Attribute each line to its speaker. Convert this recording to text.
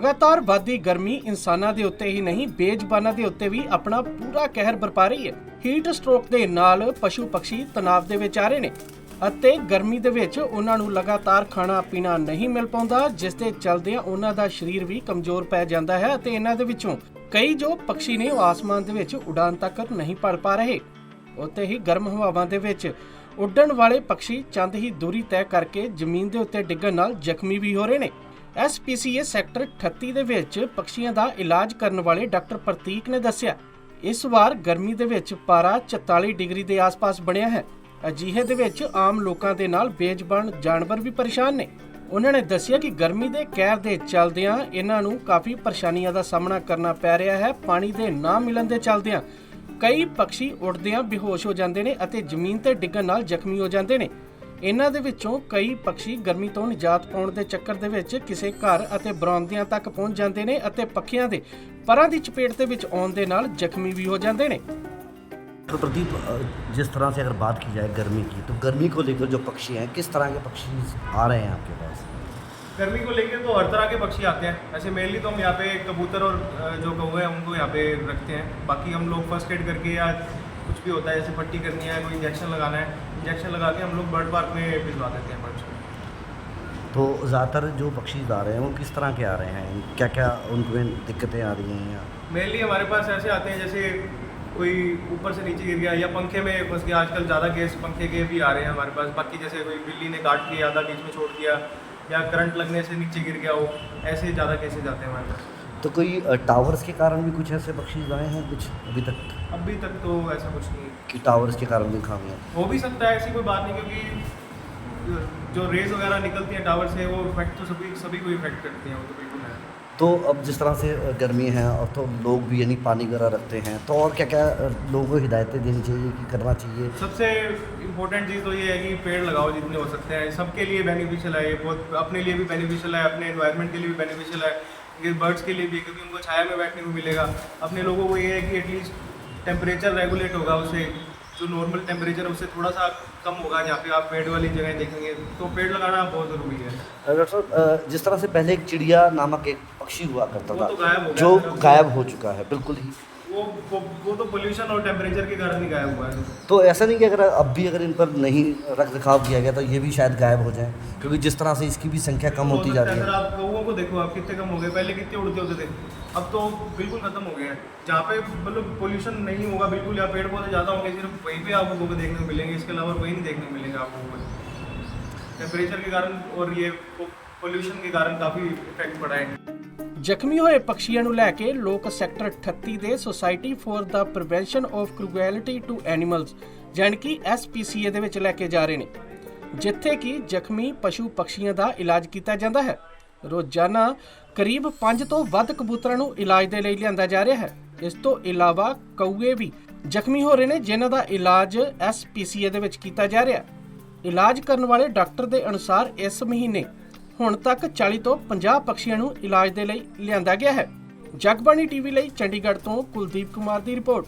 Speaker 1: ਲਗਾਤਾਰ ਵਧਦੀ ਗਰਮੀ ਇਨਸਾਨਾਂ ਦੇ ਉੱਤੇ ਹੀ ਨਹੀਂ, ਬੇਜ਼ਬਾਨਾਂ ਦੇ ਉੱਤੇ ਵੀ ਆਪਣਾ ਪੂਰਾ ਕਹਿਰ ਬਰਪਾ ਰਹੀ ਹੈ। ਹੀਟ ਸਟ੍ਰੋਕ ਦੇ ਨਾਲ ਪਸ਼ੂ ਪੰਛੀ ਤਣਾਅ ਦੇ ਵਿੱਚ ਆ ਰਹੇ ਨੇ ਅਤੇ ਗਰਮੀ ਦੇ ਵਿੱਚ ਉਹਨਾਂ ਨੂੰ ਲਗਾਤਾਰ ਖਾਣਾ ਪੀਣਾ ਨਹੀਂ ਮਿਲ ਪਾਉਂਦਾ, ਜਿਸ ਦੇ ਚਲਦਿਆਂ ਉਹਨਾਂ ਦਾ ਸਰੀਰ ਵੀ ਕਮਜ਼ੋਰ ਪੈ ਜਾਂਦਾ ਹੈ ਅਤੇ ਇਹਨਾਂ ਦੇ ਵਿੱਚੋਂ ਕਈ ਜੋ ਪੰਛੀ ਨੇ ਉਹ ਆਸਮਾਨ ਦੇ ਵਿੱਚ ਉਡਾਨ ਤੱਕ ਨਹੀਂ ਭਰ ਪਾ ਰਹੇ। ਉੱਤੇ ਹੀ ਗਰਮ ਹਵਾਵਾਂ ਦੇ ਵਿੱਚ ਉੱਡਣ ਵਾਲੇ ਪੰਛੀ ਚੰਦ ਹੀ ਦੂਰੀ ਤੈਅ ਕਰਕੇ ਜ਼ਮੀਨ ਦੇ ਉੱਤੇ ਡਿੱਗਣ ਨਾਲ ਜ਼ਖਮੀ ਵੀ ਹੋ ਰਹੇ ਨੇ। ਐਸਪੀਸੀਏ ਸੈਕਟਰ 38 ਦੇ ਵਿੱਚ ਪੰਛੀਆਂ ਦਾ ਇਲਾਜ ਕਰਨ ਵਾਲੇ ਡਾਕਟਰ ਪ੍ਰਤੀਕ ਨੇ ਦੱਸਿਆ, ਇਸ ਵਾਰ ਗਰਮੀ ਦੇ ਵਿੱਚ ਪਾਰਾ 44 ਡਿਗਰੀ ਦੇ ਆਸ-ਪਾਸ ਬਣਿਆ ਹੈ। ਅਜਿਹੇ ਦੇ ਵਿੱਚ ਆਮ ਲੋਕਾਂ ਦੇ ਨਾਲ ਬੇਜ਼ਬਾਨ ਜਾਨਵਰ ਵੀ ਪਰੇਸ਼ਾਨ ਨੇ। ਉਹਨਾਂ ਨੇ ਦੱਸਿਆ ਕਿ ਗਰਮੀ ਦੇ ਕਹਿਰ ਦੇ ਚੱਲਦਿਆਂ ਇਹਨਾਂ ਨੂੰ ਕਾਫੀ ਪਰੇਸ਼ਾਨੀਆਂ ਦਾ ਸਾਹਮਣਾ ਕਰਨਾ ਪੈ ਰਿਹਾ ਹੈ, ਪਾਣੀ ਦੇ ਨਾ ਮਿਲਣ ਦੇ ਚੱਲਦਿਆਂ। ਕਈ ਪੰਛੀ ਉੱਡਦਿਆਂ ਬੇਹੋਸ਼ ਹੋ ਜਾਂਦੇ ਨੇ ਅਤੇ ਜ਼ਮੀਨ ਤੇ ਡਿੱਗਣ ਨਾਲ ਜ਼ਖਮੀ ਹੋ ਜਾਂਦੇ ਨੇ। ਇਹਨਾਂ ਦੇ ਵਿੱਚੋਂ ਕਈ ਪੰਛੀ ਗਰਮੀ ਤੋਂ ਨਿਜਾਤ ਪਾਉਣ ਦੇ ਚੱਕਰ ਦੇ ਵਿੱਚ ਕਿਸੇ ਘਰ ਅਤੇ ਬਰਾਮਦਿਆਂ ਤੱਕ ਪਹੁੰਚ ਜਾਂਦੇ ਨੇ ਅਤੇ ਪੱਖੀਆਂ ਦੇ ਪਰਾਂ ਦੀ ਚਪੇਟ ਦੇ ਵਿੱਚ ਆਉਣ ਦੇ ਨਾਲ ਜ਼ਖਮੀ ਵੀ ਹੋ ਜਾਂਦੇ ਨੇ
Speaker 2: तो प्रदीप अ, जिस तरह से अगर बात की जाए गर्मी की तो गर्मी को लेकर जो पक्षी हैं किस तरह के पक्षी आ रहे हैं आपके पास
Speaker 3: गर्मी को लेकर तो हर तरह के पक्षी आते हैं ऐसे मेनली तो हम यहाँ पे कबूतर और अ, जो कौवे हैं उनको यहाँ पे रखते हैं बाकी हम लोग फर्स्ट एड करके या कुछ भी होता है जैसे पट्टी करनी है कोई इंजेक्शन लगाना है इंजेक्शन लगा के हम लोग बर्ड पार्क में भिजवा देते हैं बर्ड्स को।
Speaker 2: तो ज़्यादातर जो पक्षी आ रहे हैं वो किस तरह के आ रहे हैं? क्या क्या उनमें दिक्कतें आ रही हैं या?
Speaker 3: मेनली हमारे पास ऐसे आते हैं जैसे कोई ऊपर से नीचे गिर गया या पंखे में फंस गया आजकल ज़्यादा केस पंखे के भी आ रहे हैं हमारे पास। बाकी जैसे कोई बिल्ली ने काट के आधा बीच में छोड़ दिया या करंट लगने से नीचे गिर गया हो ऐसे ज़्यादा केसेज आते हैं हमारे पास।
Speaker 2: तो कोई टावर्स के कारण भी कुछ ऐसे पक्षी आए हैं कुछ अभी तक?
Speaker 3: अभी तक तो ऐसा कुछ नहीं
Speaker 2: कि टावर्स के कारण भी खामियाँ
Speaker 3: हो? भी सकता है ऐसी कोई बात नहीं क्योंकि जो रेज वगैरह निकलती हैं टावर से वो इफ़ेक्ट तो सभी सभी को इफ़ेक्ट करती हैं वो तो बिल्कुल है।
Speaker 2: तो अब जिस तरह से गर्मी है और तो लोग भी यानी पानी वगैरह रखते हैं तो और क्या क्या लोगों को हिदायतें देनी चाहिए कि करना चाहिए?
Speaker 3: सबसे इम्पोर्टेंट चीज़ तो ये है कि पेड़ लगाओ जितने हो सकते हैं। सबके लिए बेनिफिशियल है ये बहुत अपने लिए भी बेनिफिशियल है अपने इन्वायरमेंट के लिए भी बेनिफिशियल है। ये बर्ड्स के लिए भी क्योंकि उनको छाया में बैठने को मिलेगा। अपने लोगों को ये है कि एटलीस्ट टेम्परेचर रेगुलेट होगा उससे जो नॉर्मल टेम्परेचर है उससे थोड़ा सा कम होगा जहाँ पे आप पेड़ वाली जगह देखेंगे। तो पेड़ लगाना बहुत ज़रूरी है।
Speaker 2: डॉक्टर साहब जिस तरह से पहले एक चिड़िया नामक एक पक्षी हुआ करता
Speaker 3: था तो गायब
Speaker 2: जो गायब हो चुका है बिल्कुल ही।
Speaker 3: वो वो, वो तो पोल्यूशन और टेम्परेचर के कारण ही गायब हुआ है।
Speaker 2: तो ऐसा नहीं कि अगर अब भी अगर इन पर नहीं रख रखाव किया गया तो ये भी शायद गायब हो जाए क्योंकि जिस तरह से इसकी भी संख्या कम होती जा रही
Speaker 3: अगर
Speaker 2: है
Speaker 3: आप कौओं को देखो आप कितने कम हो गए पहले कितने उड़ते होते थे अब तो बिल्कुल खत्म हो गए हैं। जहाँ पे मतलब पोल्यूशन नहीं होगा बिल्कुल या पेड़ पौधे ज़्यादा होंगे सिर्फ़ वहीं पे आपको कौवे देखने को मिलेंगे इसके अलावा कहीं नहीं देखने को मिलेंगे आपको टेम्परेचर के। कारण और ये पोल्यूशन के कारण काफ़ी इफ़ेक्ट पड़ा है।
Speaker 1: ਜ਼ਖਮੀ ਹੋਏ ਪੰਛੀਆਂ ਨੂੰ ਲੈ ਕੇ ਲੋਕ ਸੈਕਟਰ 38 ਦੇ society for the prevention of cruelty to animals ਜਾਣੀ ਕਿ ਐਸਪੀਸੀਏ ਦੇ ਵਿੱਚ ਲੈ ਕੇ ਜਾ ਰਹੇ ਨੇ, ਜਿੱਥੇ ਕਿ ਜ਼ਖਮੀ ਪਸ਼ੂ ਪੰਛੀਆਂ ਦਾ ਇਲਾਜ ਕੀਤਾ ਜਾਂਦਾ ਹੈ। ਰੋਜ਼ਾਨਾ ਕਰੀਬ 5 ਤੋਂ ਵੱਧ ਕਬੂਤਰਾਂ ਨੂੰ ਇਲਾਜ ਦੇ ਲਈ ਲਿਆਂਦਾ ਜਾ ਰਿਹਾ ਹੈ। ਇਸ ਤੋਂ ਇਲਾਵਾ ਕਊਏ ਵੀ ਜ਼ਖਮੀ ਹੋ ਰਹੇ ਨੇ, ਜਿਨ੍ਹਾਂ ਦਾ ਇਲਾਜ ਐਸਪੀਸੀਏ ਦੇ ਵਿੱਚ ਕੀਤਾ ਜਾ ਰਿਹਾ ਇਲਾਜ ਕਰਨ ਵਾਲੇ ਡਾਕਟਰ ਦੇ ਅਨੁਸਾਰ ਇਸ ਮਹੀਨੇ ਹੁਣ ਤੱਕ 40 ਤੋਂ 50 ਪੰਛੀਆਂ ਨੂੰ ਇਲਾਜ ਦੇ ਲਈ ਲਿਆਂਦਾ ਗਿਆ ਹੈ। ਜਗਬਾਣੀ ਟੀਵੀ ਲਈ ਚੰਡੀਗੜ੍ਹ ਤੋਂ ਕੁਲਦੀਪ ਕੁਮਾਰ ਦੀ ਰਿਪੋਰਟ।